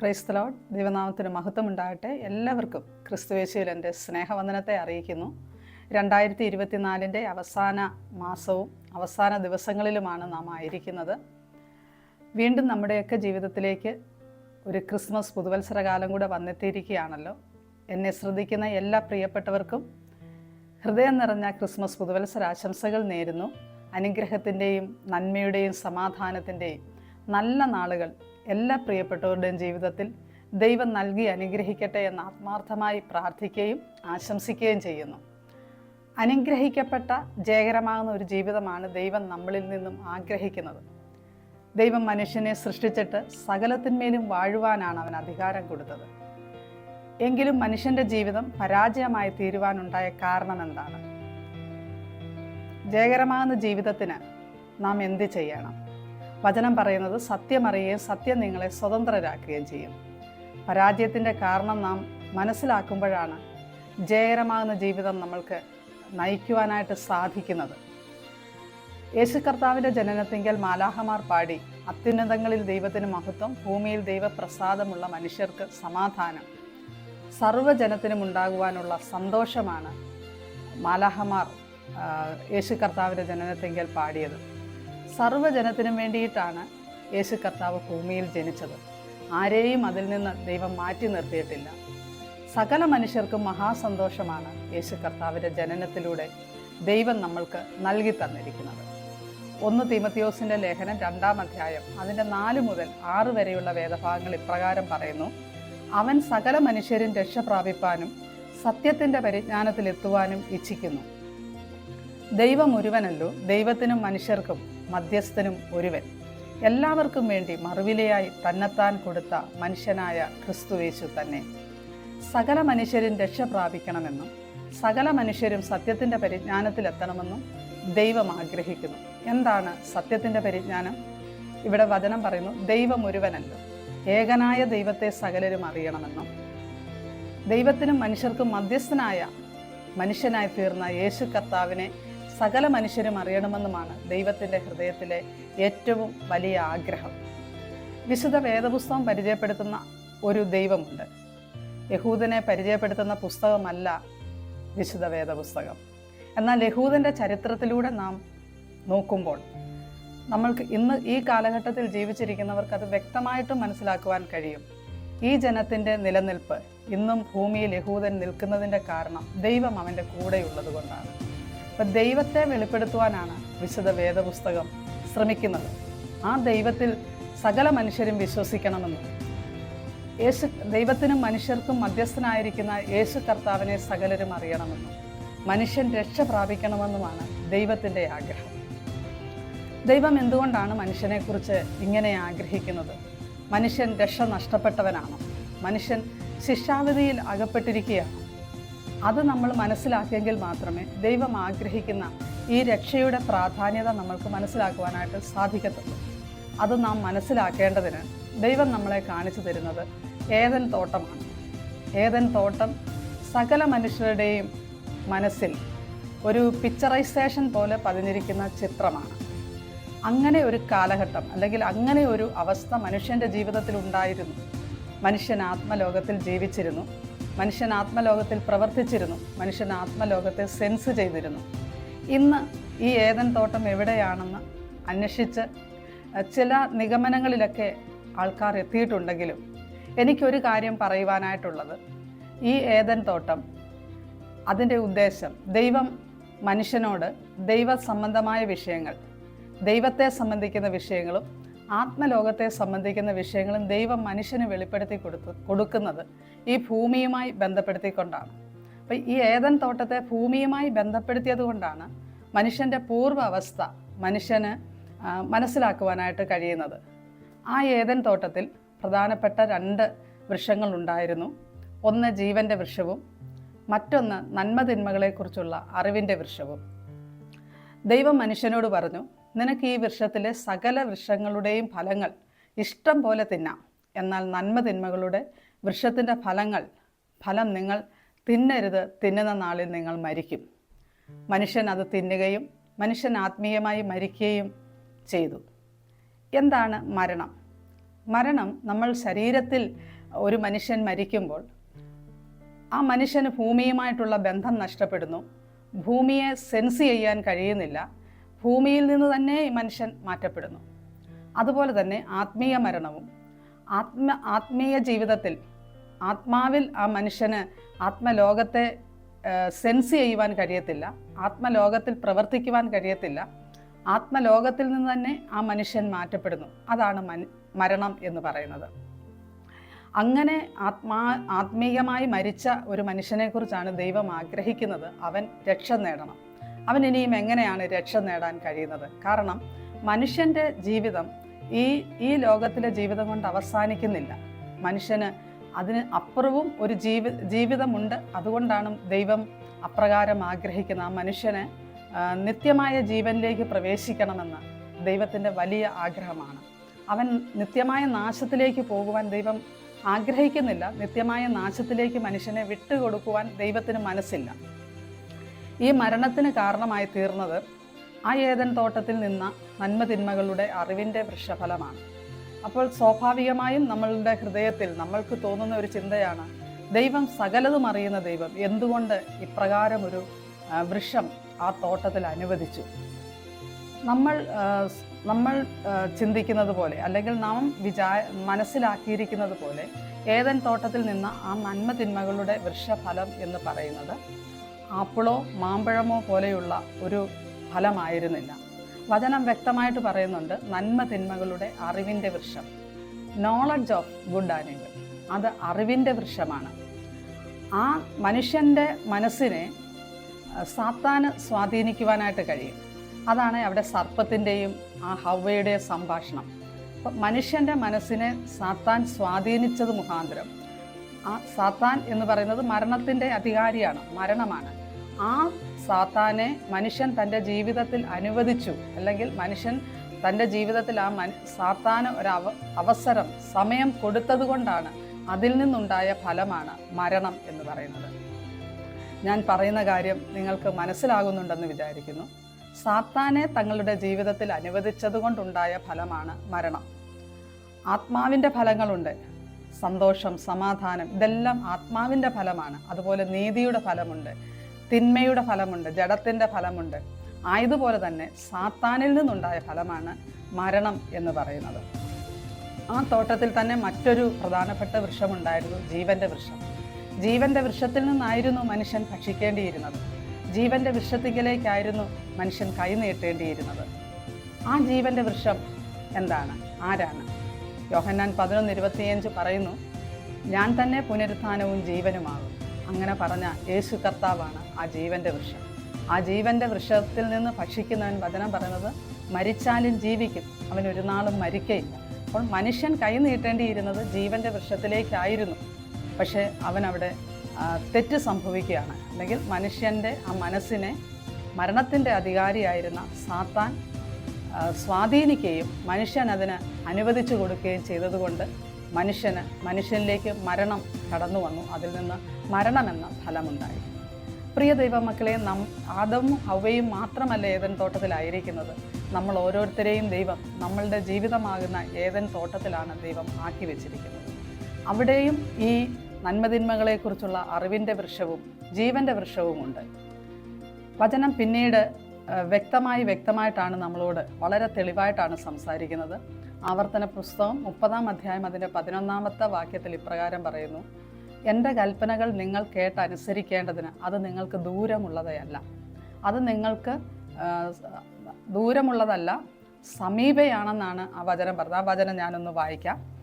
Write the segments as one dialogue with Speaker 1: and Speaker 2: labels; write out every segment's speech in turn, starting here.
Speaker 1: ക്രൈസ്തലോഡ് ദൈവനാമത്തിന് മഹത്വം ഉണ്ടാകട്ടെ എല്ലാവർക്കും ക്രിസ്തുവേശുവിൽ എന്റെ സ്നേഹവന്ദനത്തെ അറിയിക്കുന്നു. രണ്ടായിരത്തി ഇരുപത്തിനാലിന്റെ അവസാന മാസവും അവസാന ദിവസങ്ങളിലുമാണ് നാം ആയിരിക്കുന്നത്. വീണ്ടും നമ്മുടെയൊക്കെ ജീവിതത്തിലേക്ക് ഒരു ക്രിസ്മസ് പുതുവത്സരകാലം കൂടെ വന്നെത്തിയിരിക്കുകയാണല്ലോ. എന്നെ ശ്രദ്ധിക്കുന്ന എല്ലാ പ്രിയപ്പെട്ടവർക്കും ഹൃദയം നിറഞ്ഞ ക്രിസ്മസ് പുതുവത്സര ആശംസകൾ നേരുന്നു. അനുഗ്രഹത്തിന്റെയും നന്മയുടെയും സമാധാനത്തിന്റെയും നല്ല നാളുകൾ എല്ലാ പ്രിയപ്പെട്ടവരുടെയും ജീവിതത്തിൽ ദൈവം നൽകി അനുഗ്രഹിക്കട്ടെ എന്ന് ആത്മാർത്ഥമായി പ്രാർത്ഥിക്കുകയും ആശംസിക്കുകയും ചെയ്യുന്നു. അനുഗ്രഹിക്കപ്പെട്ട ജയകരമാകുന്ന ഒരു ജീവിതമാണ് ദൈവം നമ്മളിൽ നിന്നും ആഗ്രഹിക്കുന്നത്. ദൈവം മനുഷ്യനെ സൃഷ്ടിച്ചിട്ട് സകലത്തിന്മേലും വാഴുവാനാണ് അവൻ അധികാരം കൊടുത്തത്. എങ്കിലും മനുഷ്യന്റെ ജീവിതം പരാജയമായി തീരുവാനുണ്ടായ കാരണം എന്താണ്? ജയകരമാകുന്ന ജീവിതത്തിന് നാം എന്ത് ചെയ്യണം? വചനം പറയുന്നത് സത്യമറിയുകയും സത്യം നിങ്ങളെ സ്വതന്ത്രരാക്കുകയും ചെയ്യും. പരാജയത്തിന്റെ കാരണം നാം മനസ്സിലാക്കുമ്പോഴാണ് ജയകരമാകുന്ന ജീവിതം നമ്മൾക്ക് നയിക്കുവാനായിട്ട് സാധിക്കുന്നത്. യേശു കർത്താവിന്റെ ജനനത്തിങ്കൽ മാലാഹമാർ പാടി അത്യുന്നതങ്ങളിൽ ദൈവത്തിന് മഹത്വം ഭൂമിയിൽ ദൈവപ്രസാദമുള്ള മനുഷ്യർക്ക് സമാധാനം സർവജനത്തിനും ഉണ്ടാകുവാനുള്ള സന്തോഷമാണ് മാലാഹമാർ യേശു കർത്താവിന്റെ ജനനത്തിങ്കൽ പാടിയത്. സർവജനത്തിനും വേണ്ടിയിട്ടാണ് യേശു കർത്താവ് ഭൂമിയിൽ ജനിച്ചത്. ആരെയും അതിൽ നിന്ന് ദൈവം മാറ്റി നിർത്തിയിട്ടില്ല. സകല മനുഷ്യർക്കും മഹാസന്തോഷമാണ് യേശു കർത്താവിന്റെ ജനനത്തിലൂടെ ദൈവം നമ്മൾക്ക് നൽകി തന്നിരിക്കുന്നത്. ഒന്ന് തീമത്തിയോസിന്റെ ലേഖനം രണ്ടാം അധ്യായം അതിന്റെ നാല് മുതൽ ആറ് വരെയുള്ള വേദഭാഗങ്ങൾ ഇപ്രകാരം പറയുന്നു അവൻ സകല മനുഷ്യരും രക്ഷ പ്രാപിപ്പാനും സത്യത്തിന്റെ പരിജ്ഞാനത്തിലെത്തുവാനും ഇച്ഛിക്കുന്നു. ദൈവം ഒരുവനല്ലോ ദൈവത്തിനും മനുഷ്യർക്കും മധ്യസ്ഥനും ഒരുവൻ. എല്ലാവർക്കും വേണ്ടി മറുവിലയായി തന്നെത്താൻ കൊടുത്ത മനുഷ്യനായ ക്രിസ്തുവേശു തന്നെ. സകല മനുഷ്യരും രക്ഷ പ്രാപിക്കണമെന്നും സകല മനുഷ്യരും സത്യത്തിന്റെ പരിജ്ഞാനത്തിലെത്തണമെന്നും ദൈവം ആഗ്രഹിക്കുന്നു. എന്താണ് സത്യത്തിന്റെ പരിജ്ഞാനം? ഇവിടെ വചനം പറയുന്നു ദൈവം ഒരുവനല്ലോ. ഏകനായ ദൈവത്തെ സകലരും അറിയണമെന്നും. ദൈവത്തിനും മനുഷ്യർക്കും മധ്യസ്ഥനായ മനുഷ്യനായി തീർന്ന യേശു കർത്താവിനെ സകല മനുഷ്യരും അറിയണമെന്നുമാണ് ദൈവത്തിന്റെ ഹൃദയത്തിലെ ഏറ്റവും വലിയ ആഗ്രഹം. വിശുദ്ധ വേദപുസ്തകം പരിചയപ്പെടുത്തുന്ന ഒരു ദൈവമുണ്ട്. യഹൂദനെ പരിചയപ്പെടുത്തുന്ന പുസ്തകമല്ല വിശുദ്ധ വേദപുസ്തകം. എന്നാൽ യഹൂദന്റെ ചരിത്രത്തിലൂടെ നാം നോക്കുമ്പോൾ നമ്മൾക്ക് ഇന്ന് ഈ കാലഘട്ടത്തിൽ ജീവിച്ചിരിക്കുന്നവർക്ക് അത് വ്യക്തമായിട്ടും മനസ്സിലാക്കുവാൻ കഴിയും. ഈ ജനത്തിന്റെ നിലനിൽപ്പ് ഇന്നും ഭൂമിയിൽ യഹൂദൻ നിൽക്കുന്നതിന്റെ കാരണം ദൈവം അവന്റെ കൂടെയുള്ളത് കൊണ്ടാണ്. അപ്പം ദൈവത്തെ വെളിപ്പെടുത്തുവാനാണ് വിശുദ്ധ വേദപുസ്തകം ശ്രമിക്കുന്നത്. ആ ദൈവത്തിൽ സകല മനുഷ്യരും വിശ്വസിക്കണമെന്ന്. യേശു ദൈവത്തിനും മനുഷ്യർക്കും മധ്യസ്ഥനായിരിക്കുന്ന യേശു കർത്താവിനെ സകലരും അറിയണമെന്നും മനുഷ്യൻ രക്ഷ പ്രാപിക്കണമെന്നുമാണ് ദൈവത്തിന്റെ ആഗ്രഹം. ദൈവം എന്തുകൊണ്ടാണ് മനുഷ്യനെക്കുറിച്ച് ഇങ്ങനെ ആഗ്രഹിക്കുന്നത്? മനുഷ്യൻ രക്ഷ നഷ്ടപ്പെട്ടവനാണ്. മനുഷ്യൻ ശിക്ഷാവിധിയിൽ അകപ്പെട്ടിരിക്കുകയാണ്. അത് നമ്മൾ മനസ്സിലാക്കിയെങ്കിൽ മാത്രമേ ദൈവം ആഗ്രഹിക്കുന്ന ഈ രക്ഷയുടെ പ്രാധാന്യത നമ്മൾക്ക് മനസ്സിലാക്കുവാനായിട്ട് സാധിക്കത്തുള്ളൂ. അത് നാം മനസ്സിലാക്കേണ്ടതിന് ദൈവം നമ്മളെ കാണിച്ചു തരുന്നത് ഏതൻ തോട്ടമാണ്. ഏതൻ തോട്ടം സകല മനുഷ്യരുടെയും മനസ്സിൽ ഒരു പിക്ചറൈസേഷൻ പോലെ പതിഞ്ഞിരിക്കുന്ന ചിത്രമാണ്. അങ്ങനെ ഒരു കാലഘട്ടം അല്ലെങ്കിൽ അങ്ങനെ ഒരു അവസ്ഥ മനുഷ്യന്റെ ജീവിതത്തിൽ ഉണ്ടായിരുന്നു. മനുഷ്യൻ ആത്മലോകത്തിൽ ജീവിച്ചിരുന്നു. മനുഷ്യൻ ആത്മലോകത്തിൽ പ്രവർത്തിച്ചിരുന്നു. മനുഷ്യൻ ആത്മലോകത്തെ സെൻസ് ചെയ്തിരുന്നു. ഇന്ന് ഈ ഏതൻ തോട്ടം എവിടെയാണെന്ന് അന്വേഷിച്ച് ചില നിഗമനങ്ങളിലൊക്കെ ആൾക്കാർ എത്തിയിട്ടുണ്ടെങ്കിലും എനിക്കൊരു കാര്യം പറയുവാനായിട്ടുള്ളത്. ഈ ഏതൻ തോട്ടം അതിന്റെ ഉദ്ദേശം ദൈവം മനുഷ്യനോട് ദൈവ സംബന്ധമായ വിഷയങ്ങൾ ദൈവത്തെ സംബന്ധിക്കുന്ന വിഷയങ്ങളും ആത്മലോകത്തെ സംബന്ധിക്കുന്ന വിഷയങ്ങളും ദൈവം മനുഷ്യന് വെളിപ്പെടുത്തി കൊടുത്തു കൊടുക്കുന്നത് ഈ ഭൂമിയുമായി ബന്ധപ്പെടുത്തിക്കൊണ്ടാണ്. അപ്പം ഈ ഏതൻ തോട്ടത്തെ ഭൂമിയുമായി ബന്ധപ്പെടുത്തിയത് കൊണ്ടാണ് മനുഷ്യന്റെ പൂർവ അവസ്ഥ മനുഷ്യന് മനസ്സിലാക്കുവാനായിട്ട് കഴിയുന്നത്. ആ ഏതൻ തോട്ടത്തിൽ പ്രധാനപ്പെട്ട രണ്ട് വൃക്ഷങ്ങളുണ്ടായിരുന്നു ഒന്ന് ജീവന്റെ വൃക്ഷവും മറ്റൊന്ന് നന്മതിന്മകളെക്കുറിച്ചുള്ള അറിവിന്റെ വൃക്ഷവും. ദൈവം മനുഷ്യനോട് പറഞ്ഞു നിനക്ക് ഈ വൃക്ഷത്തിലെ സകല വൃക്ഷങ്ങളുടെയും ഫലങ്ങൾ ഇഷ്ടം പോലെ തിന്നാം. എന്നാൽ നന്മ തിന്മകളുടെ വൃക്ഷത്തിന്റെ ഫലങ്ങൾ ഫലം നിങ്ങൾ തിന്നരുത്. തിന്നുന്ന നാളിൽ നിങ്ങൾ മരിക്കും. മനുഷ്യൻ അത് തിന്നുകയും മനുഷ്യൻ ആത്മീയമായി മരിക്കുകയും ചെയ്തു. എന്താണ് മരണം? മരണം നമ്മൾ ശരീരത്തിൽ ഒരു മനുഷ്യൻ മരിക്കുമ്പോൾ ആ മനുഷ്യന് ഭൂമിയുമായിട്ടുള്ള ബന്ധം നഷ്ടപ്പെടുന്നു. ഭൂമിയെ സെൻസ് ചെയ്യാൻ കഴിയുന്നില്ല. ഭൂമിയിൽ നിന്ന് തന്നെ മനുഷ്യൻ മാറ്റപ്പെടുന്നു. അതുപോലെ തന്നെ ആത്മീയ മരണവും. ആത്മ ആത്മീയ ജീവിതത്തിൽ ആത്മാവിൽ ആ മനുഷ്യന് ആത്മലോകത്തെ സെൻസ് ചെയ്യുവാൻ കഴിയത്തില്ല. ആത്മലോകത്തിൽ പ്രവർത്തിക്കുവാൻ കഴിയത്തില്ല. ആത്മലോകത്തിൽ നിന്ന് തന്നെ ആ മനുഷ്യൻ മാറ്റപ്പെടുന്നു. അതാണ് മരണം എന്ന് പറയുന്നത്. അങ്ങനെ ആത്മാ ആത്മീയമായി മരിച്ച ഒരു മനുഷ്യനെക്കുറിച്ചാണ് ദൈവം ആഗ്രഹിക്കുന്നത്. അവൻ രക്ഷ നേടണം. അവൻ ഇനിയും എങ്ങനെയാണ് രക്ഷ നേടാൻ കഴിയുന്നത്? കാരണം മനുഷ്യന്റെ ജീവിതം ഈ ഈ ലോകത്തിലെ ജീവിതം കൊണ്ട് അവസാനിക്കുന്നില്ല. മനുഷ്യന് അതിന് അപ്പുറവും ഒരു ജീവി ജീവിതമുണ്ട്. അതുകൊണ്ടാണ് ദൈവം അപ്രകാരം ആഗ്രഹിക്കുന്ന ആ മനുഷ്യനെ നിത്യമായ ജീവനിലേക്ക് പ്രവേശിക്കണമെന്ന് ദൈവത്തിന്റെ വലിയ ആഗ്രഹമാണ്. അവൻ നിത്യമായ നാശത്തിലേക്ക് പോകുവാൻ ദൈവം ആഗ്രഹിക്കുന്നില്ല. നിത്യമായ നാശത്തിലേക്ക് മനുഷ്യനെ വിട്ടുകൊടുക്കുവാൻ ദൈവത്തിന് മനസ്സില്ല. ഈ മരണത്തിന് കാരണമായി തീർന്നത് ആ ഏതൻ തോട്ടത്തിൽ നിന്ന നന്മതിന്മകളുടെ അറിവിന്റെ വൃക്ഷഫലമാണ്. അപ്പോൾ സ്വാഭാവികമായും നമ്മളുടെ ഹൃദയത്തിൽ നമ്മൾക്ക് തോന്നുന്ന ഒരു ചിന്തയാണ് ദൈവം സകലതും അറിയുന്ന ദൈവം എന്തുകൊണ്ട് ഇപ്രകാരം ഒരു വൃക്ഷം ആ തോട്ടത്തിൽ അനുവദിച്ചു? നമ്മൾ നമ്മൾ ചിന്തിക്കുന്നത് പോലെ അല്ലെങ്കിൽ നാം വിചാ മനസ്സിലാക്കിയിരിക്കുന്നത് പോലെ ഏതൻ തോട്ടത്തിൽ നിന്ന് ആ നന്മ തിന്മകളുടെ വൃക്ഷഫലം എന്ന് പറയുന്നത് ആപ്പിളോ മാമ്പഴമോ പോലെയുള്ള ഒരു ഫലമായിരുന്നില്ല. വചനം വ്യക്തമായിട്ട് പറയുന്നുണ്ട് നന്മ തിന്മകളുടെ അറിവിന്റെ വൃക്ഷം. നോളജ് ഓഫ് ഗുഡ് ആൻഡ് അത് അറിവിന്റെ വൃക്ഷമാണ്. ആ മനുഷ്യന്റെ മനസ്സിനെ സാത്താന് സ്വാധീനിക്കുവാനായിട്ട് കഴിയും. അതാണ് അവിടെ സർപ്പത്തിന്റെയും ആ ഹവയുടെ സംഭാഷണം. അപ്പം മനുഷ്യന്റെ മനസ്സിനെ സാത്താൻ സ്വാധീനിച്ചത് മുഖാന്തരം. ആ സാത്താൻ എന്ന് പറയുന്നത് മരണത്തിന്റെ അധികാരിയാണ് മരണമാണ്. ആ സാത്താനെ മനുഷ്യൻ തന്റെ ജീവിതത്തിൽ അനുവദിച്ചു. അല്ലെങ്കിൽ മനുഷ്യൻ തന്റെ ജീവിതത്തിൽ ആ മൻ സാത്താന് ഒരു അവ അവസരം സമയം കൊടുത്തത് കൊണ്ടാണ് അതിൽ നിന്നുണ്ടായ ഫലമാണ് മരണം എന്ന് പറയുന്നത്. ഞാൻ പറയുന്ന കാര്യം നിങ്ങൾക്ക് മനസ്സിലാകുന്നുണ്ടെന്ന് വിചാരിക്കുന്നു. സാത്താനെ തങ്ങളുടെ ജീവിതത്തിൽ അനുവദിച്ചത് കൊണ്ടുണ്ടായ ഫലമാണ് മരണം. ആത്മാവിന്റെ ഫലങ്ങളുണ്ട്. സന്തോഷം സമാധാനം ഇതെല്ലാം ആത്മാവിന്റെ ഫലമാണ്. അതുപോലെ നീതിയുടെ ഫലമുണ്ട്. തിന്മയുടെ ഫലമുണ്ട് ജഡത്തിന്റെ ഫലമുണ്ട്. ആയതുപോലെ തന്നെ സാത്താനിൽ നിന്നുണ്ടായ ഫലമാണ് മരണം എന്ന് പറയുന്നത്. ആ തോട്ടത്തിൽ തന്നെ മറ്റൊരു പ്രധാനപ്പെട്ട വൃക്ഷമുണ്ടായിരുന്നു ജീവന്റെ വൃക്ഷം. ജീവന്റെ വൃക്ഷത്തിൽ നിന്നായിരുന്നു മനുഷ്യൻ ഭക്ഷിക്കേണ്ടിയിരുന്നത്. ജീവന്റെ വൃക്ഷത്തിങ്കിലേക്കായിരുന്നു മനുഷ്യൻ കൈ നീട്ടേണ്ടിയിരുന്നത്. ആ ജീവന്റെ വൃക്ഷം എന്താണ്? ആരാണ്? യോഹന്നാൻ പതിനൊന്ന് ഇരുപത്തിയഞ്ച് പറയുന്നു ഞാൻ തന്നെ പുനരുത്ഥാനവും ജീവനുമാകും അങ്ങനെ പറഞ്ഞ യേശു കർത്താവാണ് ആ ജീവന്റെ വൃക്ഷം. ആ ജീവന്റെ വൃക്ഷത്തിൽ നിന്ന് ഭക്ഷിക്കുന്നവൻ വചനം പറയുന്നത് മരിച്ചാലും ജീവിക്കും അവൻ ഒരു നാളും മരിക്കയില്ല. അപ്പോൾ മനുഷ്യൻ കൈ നീട്ടേണ്ടിയിരുന്നത് ജീവന്റെ വൃക്ഷത്തിലേക്കായിരുന്നു. പക്ഷേ അവൻ അവിടെ തെറ്റ് സംഭവിക്കുകയാണ്. അല്ലെങ്കിൽ മനുഷ്യന്റെ ആ മനസ്സിനെ മരണത്തിന്റെ അധികാരിയായിരുന്ന സാത്താൻ സ്വാധീനിക്കുകയും മനുഷ്യൻ അതിന് അനുവദിച്ചു കൊടുക്കുകയും ചെയ്തതുകൊണ്ട് മനുഷ്യന് മനുഷ്യനിലേക്ക് മരണം കടന്നു വന്നു. അതിൽ നിന്ന് മരണമെന്ന ഫലമുണ്ടായി. പ്രിയ ദൈവമക്കളെ നം ആദവും ഹവയും മാത്രമല്ല ഏതൻ തോട്ടത്തിലായിരിക്കുന്നത്. നമ്മൾ ഓരോരുത്തരെയും ദൈവം. നമ്മളുടെ ജീവിതമാകുന്ന ഏതൻ തോട്ടത്തിലാണ് ദൈവം ആക്കി വെച്ചിരിക്കുന്നത്. അവിടെയും ഈ നന്മതിന്മകളെക്കുറിച്ചുള്ള അറിവിന്റെ വൃക്ഷവും ജീവന്റെ വൃക്ഷവുമുണ്ട്. വചനം പിന്നീട് വ്യക്തമായി വ്യക്തമായിട്ടാണ് നമ്മളോട് വളരെ തെളിവായിട്ടാണ് സംസാരിക്കുന്നത്. ആവർത്തന പുസ്തകം മുപ്പതാം അധ്യായം അതിന്റെ പതിനൊന്നാമത്തെ വാക്യത്തിൽ ഇപ്രകാരം പറയുന്നു. എന്റെ കൽപ്പനകൾ നിങ്ങൾ കേട്ട് കേട്ടനുസരിക്കേണ്ടതിന് അത് നിങ്ങൾക്ക് ദൂരമുള്ളതല്ല. അത് നിങ്ങൾക്ക് ദൂരമുള്ളതല്ല സമീപയാണെന്നാണ് ആ വചനം പറഞ്ഞത്. ആ വചനം ഞാനൊന്ന് വായിക്കാം.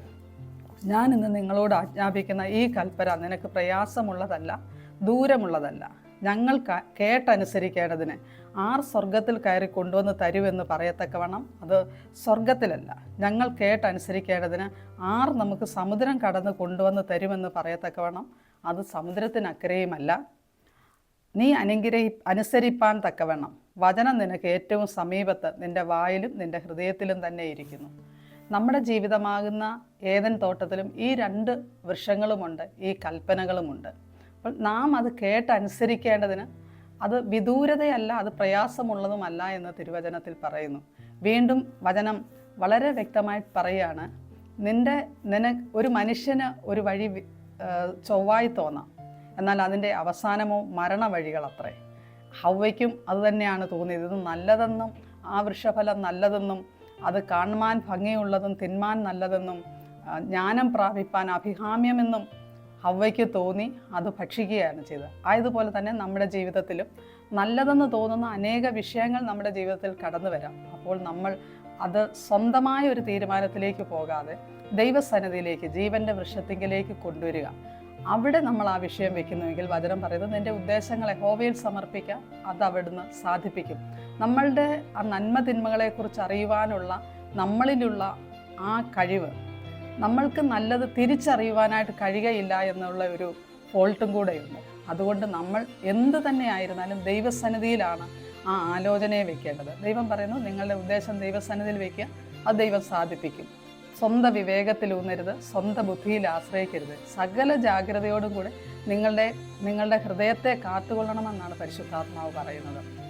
Speaker 1: ഞാൻ ഇന്ന് നിങ്ങളോട് ആജ്ഞാപിക്കുന്ന ഈ കൽപ്പന നിനക്ക് പ്രയാസമുള്ളതല്ല ദൂരമുള്ളതല്ല. ഞങ്ങൾ കേട്ടനുസരിക്കേണ്ടതിന് ആർ സ്വർഗത്തിൽ കയറി കൊണ്ടുവന്ന് തരുമെന്ന് പറയത്തക്കവണ്ണം അത് സ്വർഗത്തിലല്ല ഞങ്ങൾ കേട്ടനുസരിക്കേണ്ടതിന് ആർ നമുക്ക് സമുദ്രം കടന്ന് കൊണ്ടുവന്ന് തരുമെന്ന് പറയത്തക്കവണ്ണം അത് സമുദ്രത്തിനക്കരെയുമല്ല. നീ അനുഗ്രഹി അനുസരിപ്പാൻ തക്കവണ്ണം. വചനം നിനക്ക് ഏറ്റവും സമീപത്ത് നിന്റെ വായിലും നിന്റെ ഹൃദയത്തിലും തന്നെ ഇരിക്കുന്നു. നമ്മുടെ ജീവിതമാകുന്ന ഏതൻ തോട്ടത്തിലും ഈ രണ്ട് വൃക്ഷങ്ങളുമുണ്ട് ഈ കൽപ്പനകളുമുണ്ട്. അപ്പോൾ നാം അത് കേട്ടനുസരിക്കേണ്ടതിന് അത് വിദൂരതയല്ല അത് പ്രയാസമുള്ളതുമല്ല എന്ന് തിരുവചനത്തിൽ പറയുന്നു. വീണ്ടും വചനം വളരെ വ്യക്തമായി പറയുകയാണ് നിന്റെ നിന ഒരു മനുഷ്യന് ഒരു വഴി ചൊവ്വായി തോന്നാം. എന്നാൽ അതിന്റെ അവസാനമോ മരണ വഴികൾ അത്രേ ഹവയ്ക്കും അത് തന്നെയാണ് തോന്നിയത്. ഇത് നല്ലതെന്നും ആ വൃക്ഷഫലം നല്ലതെന്നും അത് കാണുവാൻ ഭംഗിയുള്ളതും തിന്മാൻ നല്ലതെന്നും ജ്ഞാനം പ്രാപിപ്പാൻ അഭികാമ്യമെന്നും ഹവയ്ക്ക് തോന്നി അത് ഭക്ഷിക്കുകയാണ് ചെയ്തത്. ആയതുപോലെ തന്നെ നമ്മുടെ ജീവിതത്തിലും നല്ലതെന്ന് തോന്നുന്ന അനേക വിഷയങ്ങൾ നമ്മുടെ ജീവിതത്തിൽ കടന്നു വരാം. അപ്പോൾ നമ്മൾ അത് സ്വന്തമായ ഒരു തീരുമാനത്തിലേക്ക് പോകാതെ ദൈവസന്നിധിയിലേക്ക് ജീവന്റെ വൃക്ഷത്തിങ്കിലേക്ക് കൊണ്ടുവരിക. അവിടെ നമ്മൾ ആ വിഷയം വെക്കുന്നുവെങ്കിൽ വചനം പറയുന്നത് നിന്റെ ഉദ്ദേശങ്ങളെ ഹോവയിൽ സമർപ്പിക്കുക അത് അവിടുന്ന് സാധിപ്പിക്കും. നമ്മളുടെ ആ നന്മ തിന്മകളെക്കുറിച്ച് അറിയുവാനുള്ള നമ്മളിലുള്ള ആ കഴിവ് നമ്മൾക്ക് നല്ലത് തിരിച്ചറിയുവാനായിട്ട് കഴിയുകയില്ല എന്നുള്ള ഒരു ഫോൾട്ടും കൂടെയുണ്ട്. അതുകൊണ്ട് നമ്മൾ എന്ത് തന്നെ ആയിരുന്നാലും ദൈവസന്നിധിയിലാണ് ആ ആലോചനയെ വെക്കേണ്ടത്. ദൈവം പറയുന്നു നിങ്ങളുടെ ഉദ്ദേശം ദൈവസന്നിധിയിൽ വെക്കുക അത് ദൈവം സാധിപ്പിക്കും. സ്വന്തം വിവേകത്തിലൂന്നരുത് സ്വന്തം ബുദ്ധിയിൽ ആശ്രയിക്കരുത്. സകല ജാഗ്രതയോടും കൂടെ നിങ്ങളുടെ നിങ്ങളുടെ ഹൃദയത്തെ കാത്തുകൊള്ളണമെന്നാണ് പരിശുദ്ധാത്മാവ് പറയുന്നത്.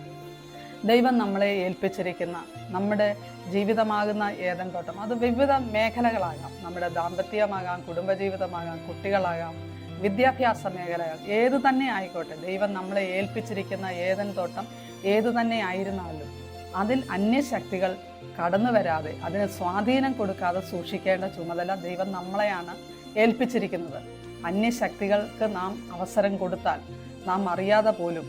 Speaker 1: ദൈവം നമ്മളെ ഏൽപ്പിച്ചിരിക്കുന്ന നമ്മുടെ ജീവിതമാകുന്ന ഏതൻ തോട്ടം. അത് വിവിധ മേഖലകളാകാം. നമ്മുടെ ദാമ്പത്യമാകാം കുടുംബജീവിതമാകാം കുട്ടികളാകാം വിദ്യാഭ്യാസ മേഖലകൾ. ഏത് തന്നെ ആയിക്കോട്ടെ ദൈവം നമ്മളെ ഏൽപ്പിച്ചിരിക്കുന്ന ഏതൻ തോട്ടം ഏതു തന്നെ ആയിരുന്നാലും അതിൽ അന്യശക്തികൾ കടന്നു വരാതെ അതിന് സ്വാധീനം കൊടുക്കാതെ സൂക്ഷിക്കേണ്ട ചുമതല ദൈവം നമ്മളെയാണ് ഏൽപ്പിച്ചിരിക്കുന്നത്. അന്യശക്തികൾക്ക് നാം അവസരം കൊടുത്താൽ നാം അറിയാതെ പോലും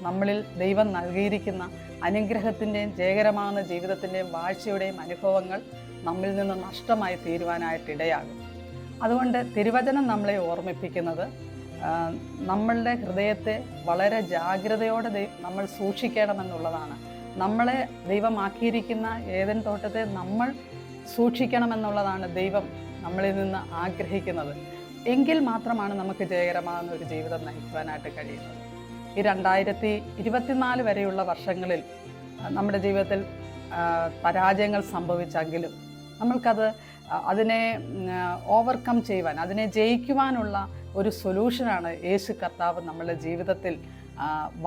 Speaker 1: നമ്മളിൽ ദൈവം നൽകിയിരിക്കുന്ന അനുഗ്രഹത്തിന്റെയും ജയകരമാകുന്ന ജീവിതത്തിന്റെയും വാഴ്ചയുടെയും അനുഭവങ്ങൾ നമ്മിൽ നിന്ന് നഷ്ടമായി തീരുവാനായിട്ട് ഇടയാകും അതുകൊണ്ട് തിരുവചനം നമ്മളെ ഓർമ്മിപ്പിക്കുന്നത് നമ്മളുടെ ഹൃദയത്തെ വളരെ ജാഗ്രതയോടെ നമ്മൾ സൂക്ഷിക്കണമെന്നുള്ളതാണ്. നമ്മളെ ദൈവമാക്കിയിരിക്കുന്ന ഏതൻ തോട്ടത്തെ നമ്മൾ സൂക്ഷിക്കണമെന്നുള്ളതാണ് ദൈവം നമ്മളിൽ നിന്ന് ആഗ്രഹിക്കുന്നത്. എങ്കിൽ മാത്രമാണ് നമുക്ക് ജയകരമാകുന്ന ഒരു ജീവിതം നയിക്കുവാനായിട്ട് കഴിയുന്നത്. ഈ രണ്ടായിരത്തി ഇരുപത്തിനാല് വരെയുള്ള വർഷങ്ങളിൽ നമ്മുടെ ജീവിതത്തിൽ പരാജയങ്ങൾ സംഭവിച്ചെങ്കിലും നമ്മൾക്കത് അതിനെ ഓവർകം ചെയ്യുവാൻ അതിനെ ജയിക്കുവാനുള്ള ഒരു സൊല്യൂഷനാണ് യേശു കർത്താവ് നമ്മളുടെ ജീവിതത്തിൽ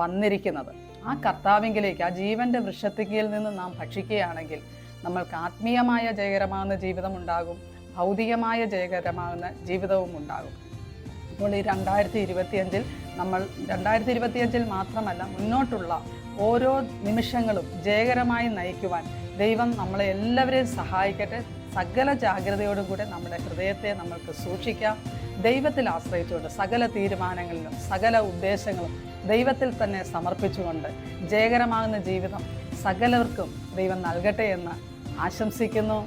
Speaker 1: വന്നിരിക്കുന്നത്. ആ കർത്താവിങ്കിലേക്ക് ആ ജീവന്റെ വൃക്ഷത്തിക്കയിൽ നിന്ന് നാം ഭക്ഷിക്കുകയാണെങ്കിൽ നമ്മൾക്ക് ആത്മീയമായ ജയകരമാകുന്ന ജീവിതം ഉണ്ടാകും ഭൗതികമായ ജയകരമാകുന്ന ജീവിതവും ഉണ്ടാകും. അപ്പോൾ ഈ രണ്ടായിരത്തി ഇരുപത്തിയഞ്ചിൽ നമ്മൾ രണ്ടായിരത്തി ഇരുപത്തിയഞ്ചിൽ മാത്രമല്ല മുന്നോട്ടുള്ള ഓരോ നിമിഷങ്ങളും ജയകരമായി നയിക്കുവാൻ ദൈവം നമ്മളെ എല്ലാവരെയും സഹായിക്കട്ടെ. സകല ജാഗ്രതയോടും കൂടെ നമ്മുടെ ഹൃദയത്തെ നമ്മൾക്ക് സൂക്ഷിക്കാം. ദൈവത്തിൽ ആശ്രയിച്ചുകൊണ്ട് സകല തീരുമാനങ്ങളിലും സകല ഉദ്ദേശങ്ങളും ദൈവത്തിൽ തന്നെ സമർപ്പിച്ചുകൊണ്ട് ജയകരമാകുന്ന ജീവിതം സകലർക്കും ദൈവം നൽകട്ടെ എന്ന് ആശംസിക്കുന്നു.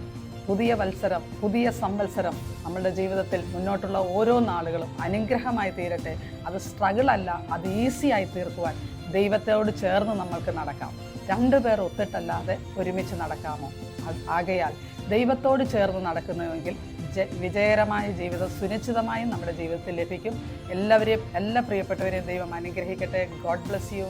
Speaker 1: പുതിയ വത്സരം പുതിയ സംവത്സരം നമ്മളുടെ ജീവിതത്തിൽ മുന്നോട്ടുള്ള ഓരോ നാളുകളും അനുഗ്രഹമായി തീരട്ടെ. അത് സ്ട്രഗിൾ അല്ല അത് ഈസിയായി തീർക്കുവാൻ ദൈവത്തോട് ചേർന്ന് നമ്മൾക്ക് നടക്കാം. രണ്ടു പേർ ഒത്തിട്ടല്ലാതെ ഒരുമിച്ച് നടക്കാമോ? ആകയാൽ ദൈവത്തോട് ചേർന്ന് നടക്കുന്നുവെങ്കിൽ വിജയകരമായ ജീവിതം സുനിശ്ചിതമായും നമ്മുടെ ജീവിതത്തിൽ ലഭിക്കും. എല്ലാവരെയും എല്ലാ പ്രിയപ്പെട്ടവരെയും ദൈവം അനുഗ്രഹിക്കട്ടെ. God bless you